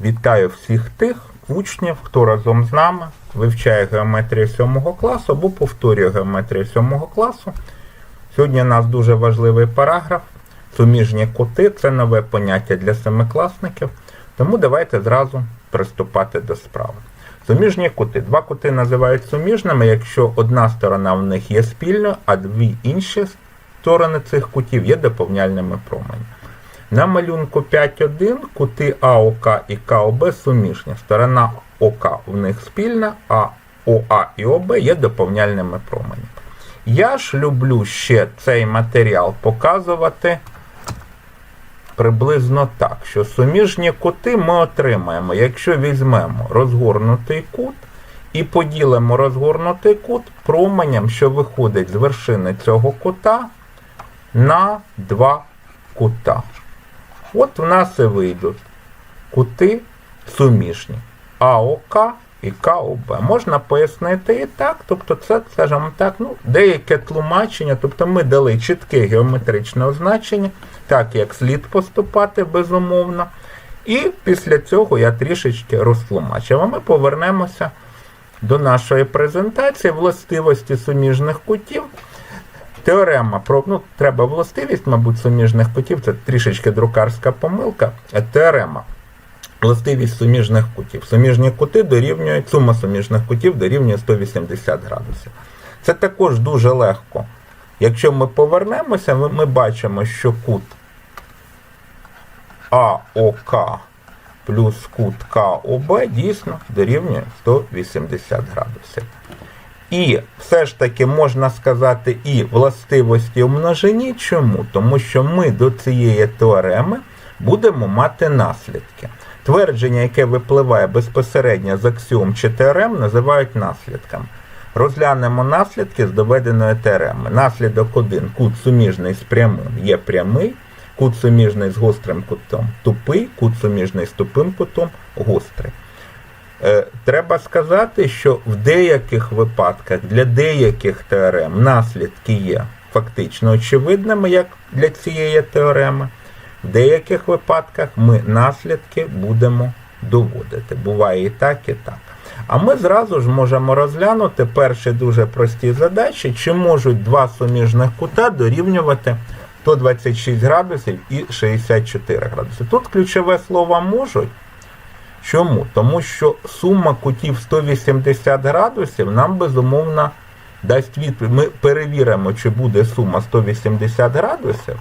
Вітаю всіх тих учнів, хто разом з нами вивчає геометрію 7 класу або повторює геометрію 7 класу. Сьогодні у нас дуже важливий параграф. Суміжні кути це нове поняття для семикласників. Тому давайте зразу приступати до справи. Суміжні кути. Два кути називають суміжними, якщо одна сторона в них є спільною, а дві інші сторони цих кутів є доповняльними променями. На малюнку 5.1 кути АОК і КОБ суміжні. Сторона ОК в них спільна, а ОА і ОБ є доповняльними променями. Я ж люблю ще цей матеріал показувати приблизно так, що суміжні кути ми отримаємо, якщо візьмемо розгорнутий кут і поділимо розгорнутий кут променям, що виходить з вершини цього кута на два кута. От в нас і вийдуть кути суміжні АОК і КОБ. Можна пояснити і так, тобто це, скажімо так, ну, деяке тлумачення, тобто ми дали чітке геометричне означення, так як слід поступати, безумовно. І після цього я трішечки розтлумачив. А ми повернемося до нашої презентації властивості суміжних кутів. Теорема про ну, треба властивість, мабуть, суміжних кутів, це трішечки друкарська помилка. Теорема. Властивість суміжних кутів. Суміжні кути дорівнюють, сума суміжних кутів дорівнює 180 градусів. Це також дуже легко. Якщо ми повернемося, ми, бачимо, що кут АОК плюс кут КОБ дійсно дорівнює 180 градусів. І все ж таки можна сказати і властивості у множині. Чому? Тому що ми до цієї теореми будемо мати наслідки. Твердження, яке випливає безпосередньо з аксіом чи теорем, називають наслідками. Розглянемо наслідки з доведеної теореми. Наслідок 1. Кут суміжний з прямим є прямий, кут суміжний з гострим кутом тупий, кут суміжний з тупим кутом гострий. Е, Треба сказати, що в деяких випадках для деяких теорем наслідки є фактично очевидними, як для цієї теореми. В деяких випадках ми наслідки будемо доводити. Буває і так, і так. А ми зразу ж можемо розглянути перші дуже прості задачі, чи можуть два суміжних кута дорівнювати 126 градусів і 64 градуси. Тут ключове слово можуть. Чому? Тому що сума кутів 180 градусів нам безумовно дасть відповідь. Ми перевіримо, чи буде сума 180 градусів.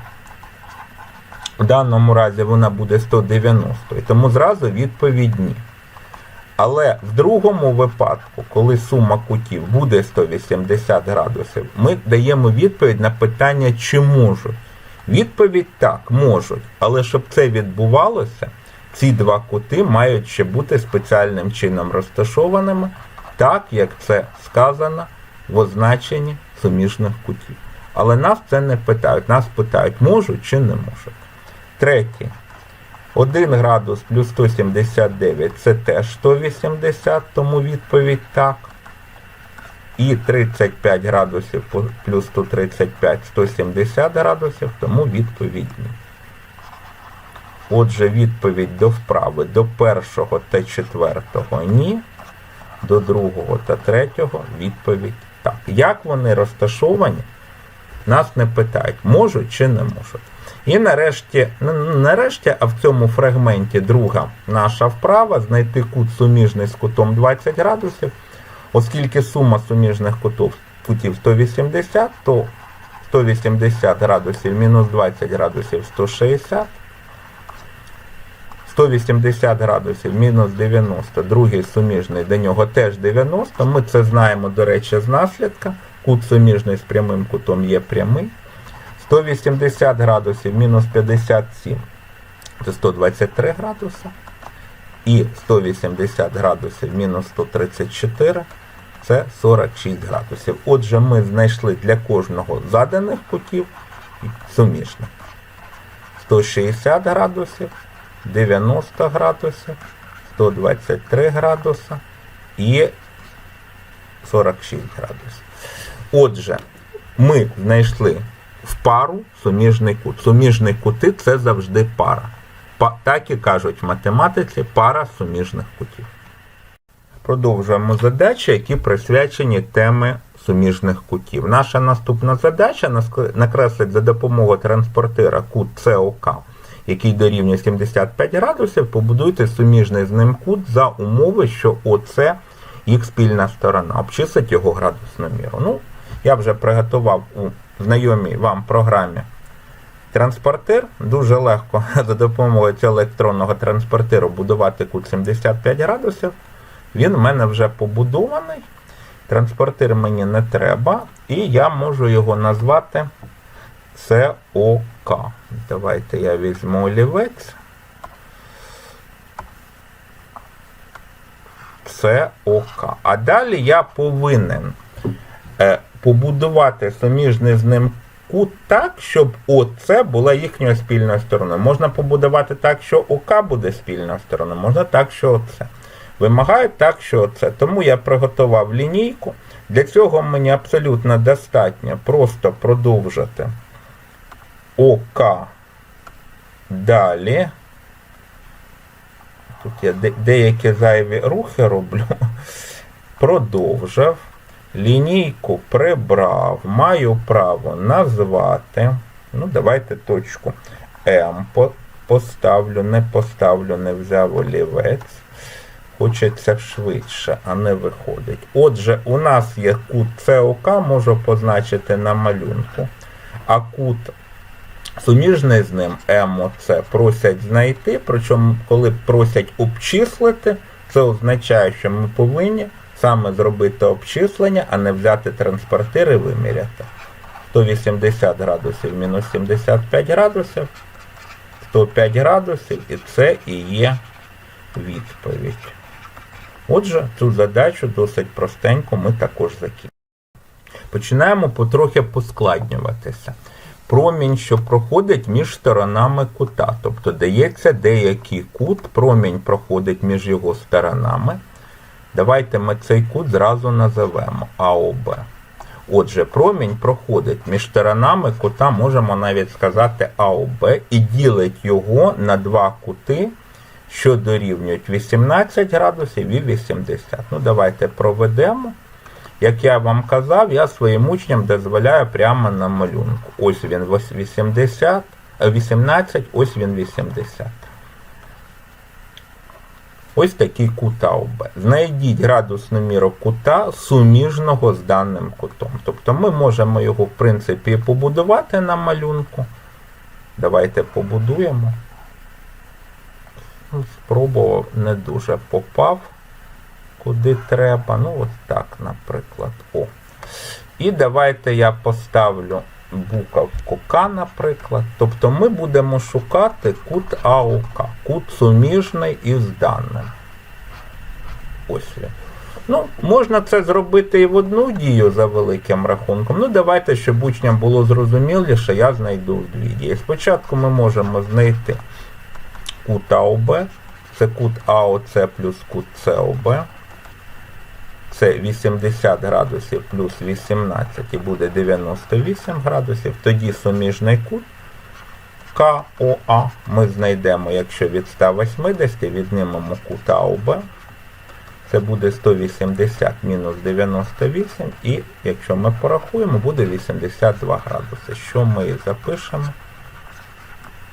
В даному разі вона буде 190, і тому зразу відповідь ні. Але в другому випадку, коли сума кутів буде 180 градусів, ми даємо відповідь на питання, чи можуть. Відповідь так, можуть. Але щоб це відбувалося, ці два кути мають ще бути спеціальним чином розташованими, так як це сказано в означенні суміжних кутів. Але нас це не питають. Нас питають, можуть чи не можуть. Третє. 1 градус плюс 179 це теж 180, тому відповідь так. І 35 градусів плюс 135 170 градусів, тому відповідь ні. Отже, відповідь до вправи до першого та четвертого ні, до другого та третього відповідь так. Як вони розташовані, нас не питають, можуть чи не можуть. І нарешті, нарешті, а в цьому фрагменті друга наша вправа знайти кут суміжний з кутом 20 градусів. Оскільки сума суміжних кутів, кутів 180, то 180 градусів мінус 20 градусів 160. 180 градусів мінус 90, другий суміжний до нього теж 90. Ми це знаємо, до речі, з наслідка. Кут суміжний з прямим кутом є прямий. 180 градусів мінус 57 це 123 градуси. І 180 градусів мінус 134 це 46 градусів. Отже, ми знайшли для кожного заданих кутів суміжних. 160 градусів, 90 градусів, 123 градуса і 46 градусів. Отже, ми знайшли в пару суміжний кут. Суміжні кути це завжди пара. Па- Так і кажуть в математиці пара суміжних кутів. Продовжуємо задачі, які присвячені теми суміжних кутів. Наша наступна задача накреслить за допомогою транспортира кут СОК, який дорівнює 75 градусів, побудуйте суміжний з ним кут за умови, що ОЦ їх спільна сторона. Обчислить його градусну міру. Ну, я вже приготував у знайомій вам програмі Транспортир дуже легко за допомогою цього електронного транспортиру будувати кут 75 градусів. Він в мене вже побудований. Транспортир мені не треба, і я можу його назвати СОК. Давайте я візьму олівець. СОК. А далі я повинен е, побудувати суміжний з ним кут так, щоб ОЦ була їхньою спільною стороною. Можна побудувати так, що ОК буде спільною стороною, можна так, що ОЦ. Вимагають так, що ОЦ. Тому я приготував лінійку. Для цього мені абсолютно достатньо просто продовжити ОК далі. Тут я де- деякі зайві рухи роблю. Продовжив. Лінійку прибрав, маю право назвати. Ну, давайте точку М поставлю, не поставлю, не взяв олівець. Хочеться швидше, а не виходить. Отже, у нас є кут СОК, можу позначити на малюнку. А кут суміжний з ним МОЦ просять знайти, причому, коли просять обчислити, це означає, що ми повинні саме зробити обчислення, а не взяти транспортир і виміряти. 180 градусів мінус 75 градусів, 105 градусів, і це і є відповідь. Отже, цю задачу досить простенько ми також закінчимо. Починаємо потрохи поскладнюватися. Промінь, що проходить між сторонами кута. Тобто дається деякий кут, промінь проходить між його сторонами. Давайте ми цей кут зразу називемо АОБ. Отже, промінь проходить між сторонами кута, можемо навіть сказати АОБ, і ділить його на два кути, що дорівнюють 18 градусів і 80. Ну, давайте проведемо. Як я вам казав, я своїм учням дозволяю прямо на малюнку. Ось він 80, е, 18, ось він 80. Ось такий кут АОБ. Знайдіть градусну міру кута суміжного з даним кутом. Тобто ми можемо його, в принципі, побудувати на малюнку. Давайте побудуємо. Спробував, не дуже попав куди треба. Ну, от так, наприклад. О. І давайте я поставлю буковку К, наприклад. Тобто ми будемо шукати кут АОК, кут суміжний із даним. Ось він. Ну, можна це зробити і в одну дію за великим рахунком. Ну, давайте, щоб учням було зрозуміліше, я знайду дві дії. Спочатку ми можемо знайти кут АОБ, це кут АОЦ плюс кут СОБ. Це 80 градусів плюс 18 і буде 98 градусів. Тоді суміжний кут КОА ми знайдемо, якщо від 180 віднімемо кут АОБ. Це буде 180 мінус 98, і якщо ми порахуємо, буде 82 градуси, що ми запишемо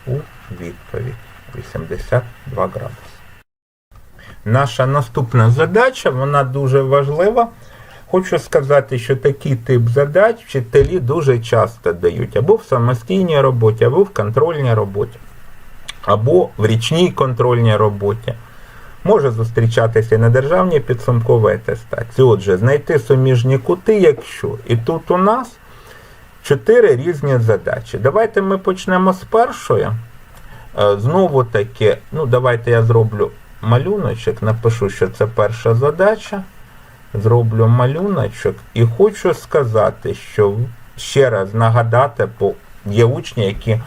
у відповідь 82 градуси. Наша наступна задача, вона дуже важлива. Хочу сказати, що такий тип задач вчителі дуже часто дають або в самостійній роботі, або в контрольній роботі, або в річній контрольній роботі. Може зустрічатися і на державній підсумковій атестації. Отже, знайти суміжні кути, якщо. І тут у нас чотири різні задачі. Давайте ми почнемо з першої. Е, Знову таки, ну давайте я зроблю малюночок, напишу, що це перша задача. Зроблю малюночок і хочу сказати, що ще раз нагадати, бо є учні, які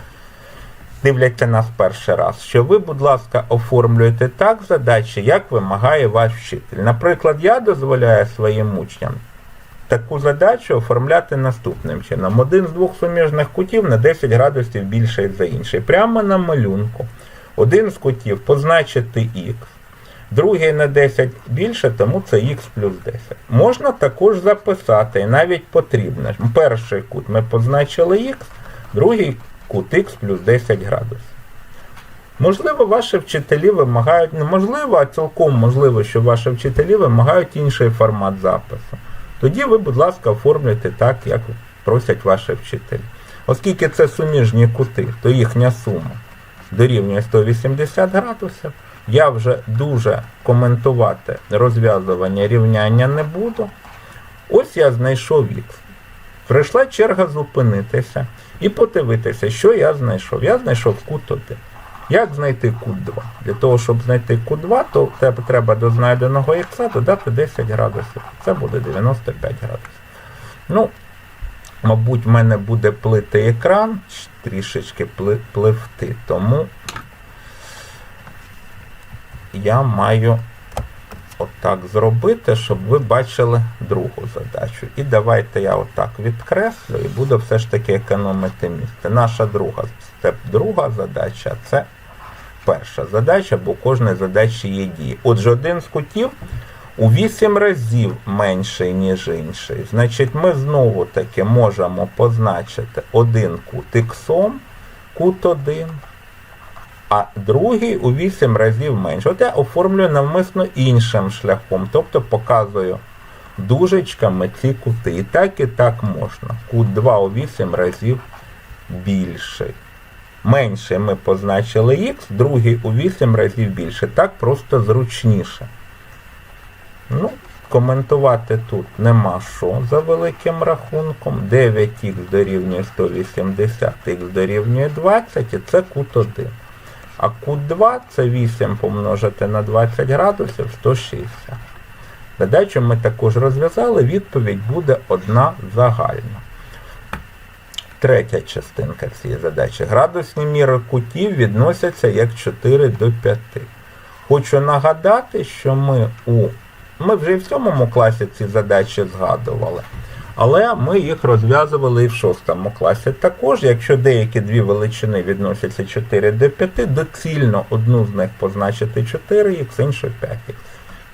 дивляться нас перший раз, що ви, будь ласка, оформлюєте так задачі, як вимагає ваш вчитель. Наприклад, я дозволяю своїм учням таку задачу оформляти наступним чином. Один з двох суміжних кутів на 10 градусів більший за інший. Прямо на малюнку. Один з кутів позначити х, другий на 10 більше, тому це х плюс 10. Можна також записати, і навіть потрібно. Перший кут ми позначили х, другий кут х плюс 10 градусів. Можливо, ваші вчителі вимагають, неможливо, а цілком можливо, що ваші вчителі вимагають інший формат запису. Тоді ви, будь ласка, оформлюйте так, як просять ваші вчителі. Оскільки це суміжні кути, то їхня сума дорівнює 180 градусів. Я вже дуже коментувати розв'язування рівняння не буду. Ось я знайшов х. Прийшла черга зупинитися і подивитися, що я знайшов. Я знайшов кут 1. Як знайти кут 2? Для того, щоб знайти кут 2, то тебе треба до знайденого х додати 10 градусів. Це буде 95 градусів. Ну, мабуть, в мене буде плити екран, трішечки пливти, тому я маю отак зробити, щоб ви бачили другу задачу. І давайте я отак відкреслю і буду все ж таки економити місце. Наша друга степ, друга задача це перша задача, бо у кожної задачі є дії. Отже, один з кутів у 8 разів менший, ніж інший. Значить, ми знову таки можемо позначити один кут іксом, кут 1, а другий у 8 разів менше. От я оформлюю навмисно іншим шляхом, тобто показую дужечками ці кути. І так, і так можна. Кут 2 у 8 разів більший. Менше ми позначили х, другий у 8 разів більше. Так просто зручніше. Ну, коментувати тут нема що за великим рахунком. 9х дорівнює 180, х дорівнює 20, і це кут 1. А кут 2 це 8 помножити на 20 градусів 160. Задачу ми також розв'язали, відповідь буде одна загальна. Третя частинка цієї задачі. Градусні міри кутів відносяться як 4 до 5. Хочу нагадати, що ми у ми вже і в сьомому класі ці задачі згадували, але ми їх розв'язували і в шостому класі. Також, якщо деякі дві величини відносяться 4 до 5, доцільно одну з них позначити 4х, іншу 5х.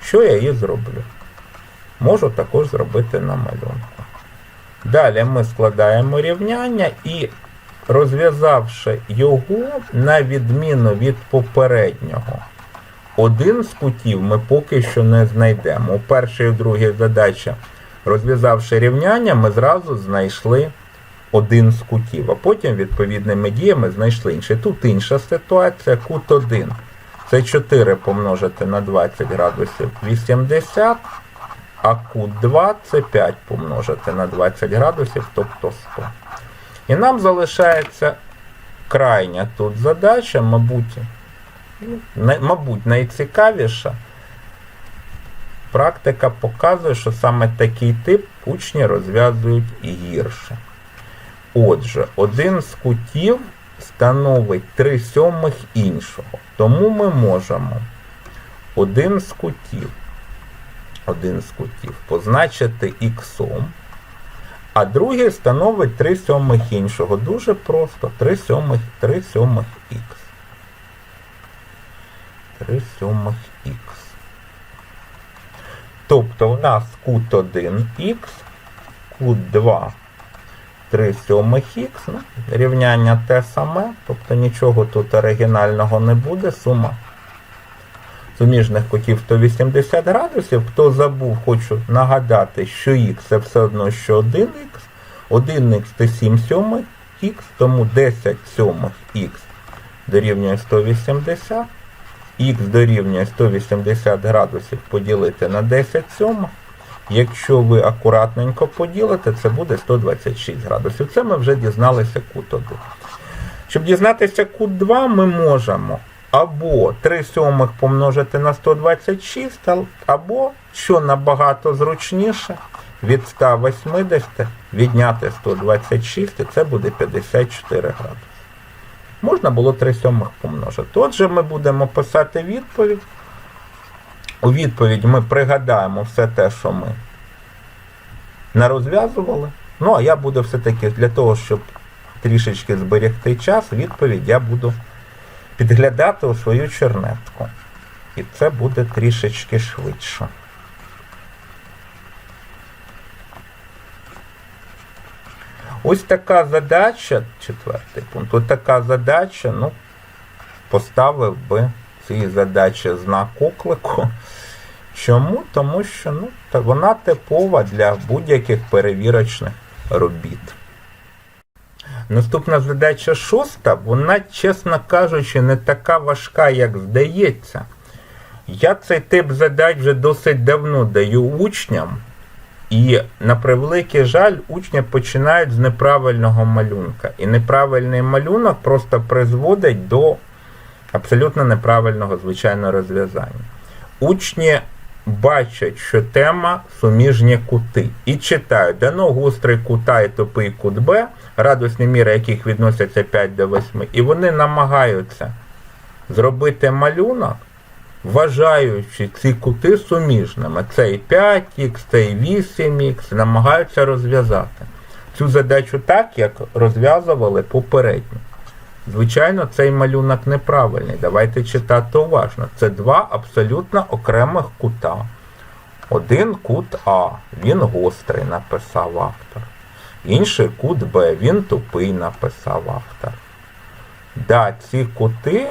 Що я і зроблю? Можу також зробити на малюнку. Далі ми складаємо рівняння і розв'язавши його на відміну від попереднього. Один з кутів ми поки що не знайдемо. У першій і другій задачі, розв'язавши рівняння, ми зразу знайшли один з кутів, а потім відповідними діями знайшли інший. Тут інша ситуація, кут 1. Це 4 помножити на 20 градусів 80, а кут 2 це 5 помножити на 20 градусів, тобто 100. І нам залишається крайня тут задача, мабуть, мабуть, найцікавіша. Практика показує, що саме такий тип учні розв'язують гірше. Отже, один з кутів становить 3 сьомих іншого. Тому ми можемо один з кутів, один з кутів позначити іксом, а другий становить 3 сьомих іншого. Дуже просто 3 сьомих, 3 сьомих х. 3 сьомих х. Тобто у нас кут 1х, кут 2 3 сьомих х, ну, рівняння те саме, тобто нічого тут оригінального не буде, сума суміжних кутів 180 градусів. Хто забув, хочу нагадати, що х це все одно, що 1х, 1х це 7 сьомих х, тому 10 сьомих х дорівнює 180. Х дорівнює 180 градусів поділити на 10 сьомих. Якщо ви акуратненько поділите, це буде 126 градусів. Це ми вже дізналися кут 1. Щоб дізнатися кут 2, ми можемо або 3 сьомих помножити на 126, або, що набагато зручніше, від 180 відняти 126, і це буде 54 градуси. Можна було 3 сьомих помножити. Отже, ми будемо писати відповідь. У відповідь ми пригадаємо все те, що ми не розв'язували. Ну, а я буду все-таки для того, щоб трішечки зберегти час, відповідь я буду підглядати у свою чернетку. І це буде трішечки швидше. Ось така задача, четвертий пункт, ось така задача, ну, поставив би цій задачі знак оклику. Чому? Тому що ну, та вона типова для будь-яких перевірочних робіт. Наступна задача шоста, вона, чесно кажучи, не така важка, як здається. Я цей тип задач вже досить давно даю учням, і на превеликий жаль, учні починають з неправильного малюнка. І неправильний малюнок просто призводить до абсолютно неправильного звичайного розв'язання. Учні бачать, що тема суміжні кути і читають, дано гострий кута і тупий кут Б, радусні міри яких відносяться 5 до 8, і вони намагаються зробити малюнок, вважаючи ці кути суміжними. Цей 5х, цей 8х, намагаються розв'язати цю задачу так, як розв'язували попередньо. Звичайно, цей малюнок неправильний. Давайте читати уважно. Це два абсолютно окремих кута. Один кут А, він гострий, написав автор. Інший кут Б, він тупий, написав автор. Да, ці кути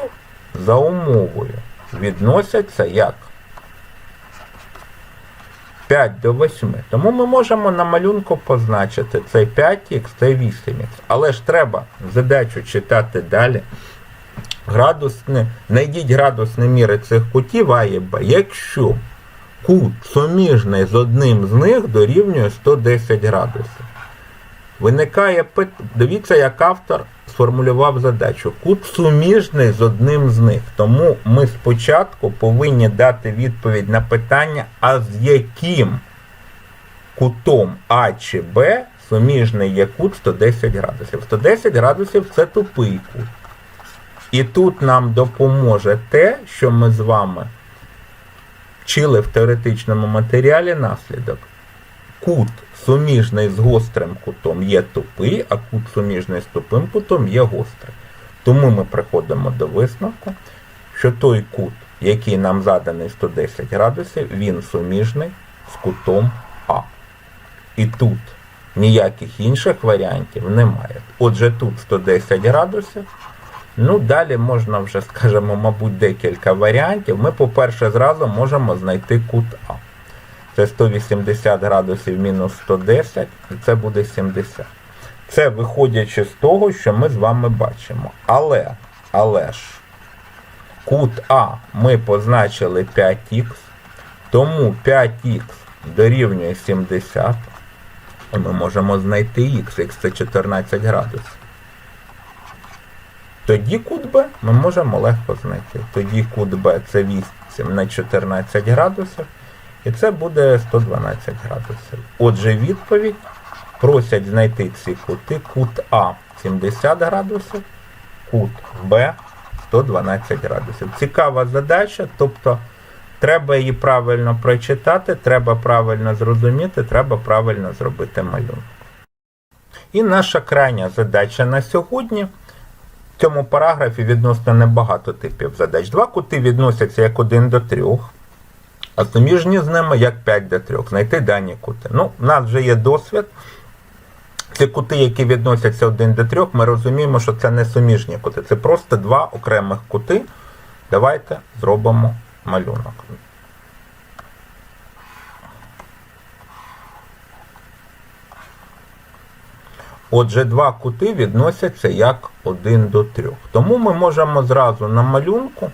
за умовою відносяться як 5 до 8. Тому ми можемо на малюнку позначити цей 5х, цей 8х. Але ж треба задачу читати далі. Градусне, знайдіть градусні міри цих кутів А і Б. Якщо кут суміжний з одним з них дорівнює 110 градусів. Виникає пит... Дивіться, як автор сформулював задачу. Кут суміжний з одним з них. Тому ми спочатку повинні дати відповідь на питання, а з яким кутом А чи Б суміжний є кут 110 градусів. 110 градусів це тупий кут. І тут нам допоможе те, що ми з вами вчили в теоретичному матеріалі наслідок. Кут суміжний з гострим кутом є тупий, а кут суміжний з тупим кутом є гострий. Тому ми приходимо до висновку, що той кут, який нам заданий 110 градусів, він суміжний з кутом А. І тут ніяких інших варіантів немає. Отже, тут 110 градусів. Ну, далі можна вже, скажімо, мабуть, декілька варіантів. Ми, по-перше, зразу можемо знайти кут А. Це 180 градусів мінус 110, і це буде 70. Це виходячи з того, що ми з вами бачимо. Але, але ж, кут А ми позначили 5х, тому 5х дорівнює 70. І ми можемо знайти х, х це 14 градусів. Тоді кут Б ми можемо легко знайти. Тоді кут Б це 8 на 14 градусів. І це буде 112 градусів. Отже, відповідь просять знайти ці кути. Кут А 70 градусів, кут Б 112 градусів. Цікава задача, тобто треба її правильно прочитати, треба правильно зрозуміти, треба правильно зробити малюнок. І наша крайня задача на сьогодні. В цьому параграфі відносно небагато типів задач. Два кути відносяться як 1 до 3. А суміжні з ними як 5 до 3. Знайти дані кути. Ну, в нас вже є досвід. Ці кути, які відносяться 1 до 3, ми розуміємо, що це не суміжні кути. Це просто два окремих кути. Давайте зробимо малюнок. Отже, два кути відносяться як 1 до 3. Тому ми можемо зразу на малюнку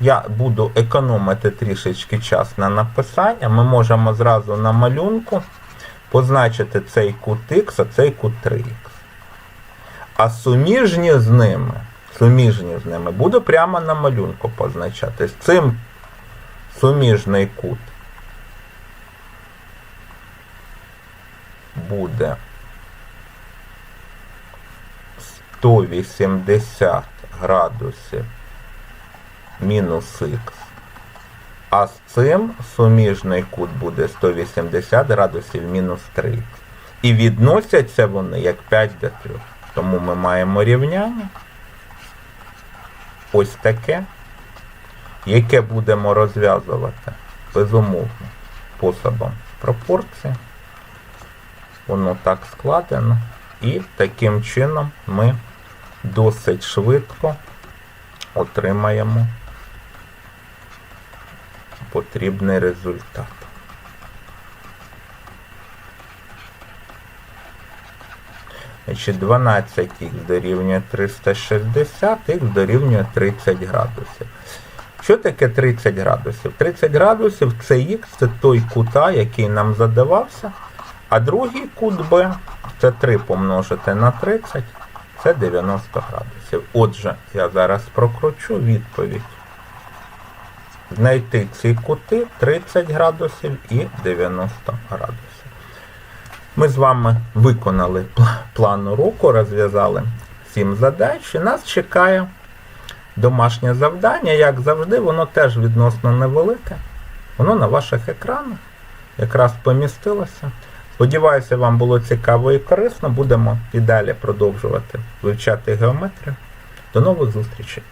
я буду економити трішечки час на написання. Ми можемо зразу на малюнку позначити цей кут Х, а цей кут 3х. А суміжні з ними, суміжні з ними буду прямо на малюнку позначати. З цим суміжний кут буде 180 градусів мінус х. А з цим суміжний кут буде 180 градусів мінус 3х. І відносяться вони як 5 до 3. Тому ми маємо рівняння. ось таке, яке будемо розв'язувати безумовно способом пропорції. Воно так складено. І таким чином ми досить швидко отримаємо потрібний результат. Значить, 12х дорівнює 360, х дорівнює 30 градусів. Що таке 30 градусів? 30 градусів це х, це той кута, який нам задавався, а другий кут Б це 3 помножити на 30, це 90 градусів. Отже, я зараз прокручу відповідь. Знайти ці кути 30 градусів і 90 градусів. Ми з вами виконали пла- план уроку, розв'язали 7 задач. І нас чекає домашнє завдання. Як завжди, воно теж відносно невелике. Воно на ваших екранах якраз помістилося. Сподіваюся, вам було цікаво і корисно. Будемо і далі продовжувати вивчати геометрію. До нових зустрічей!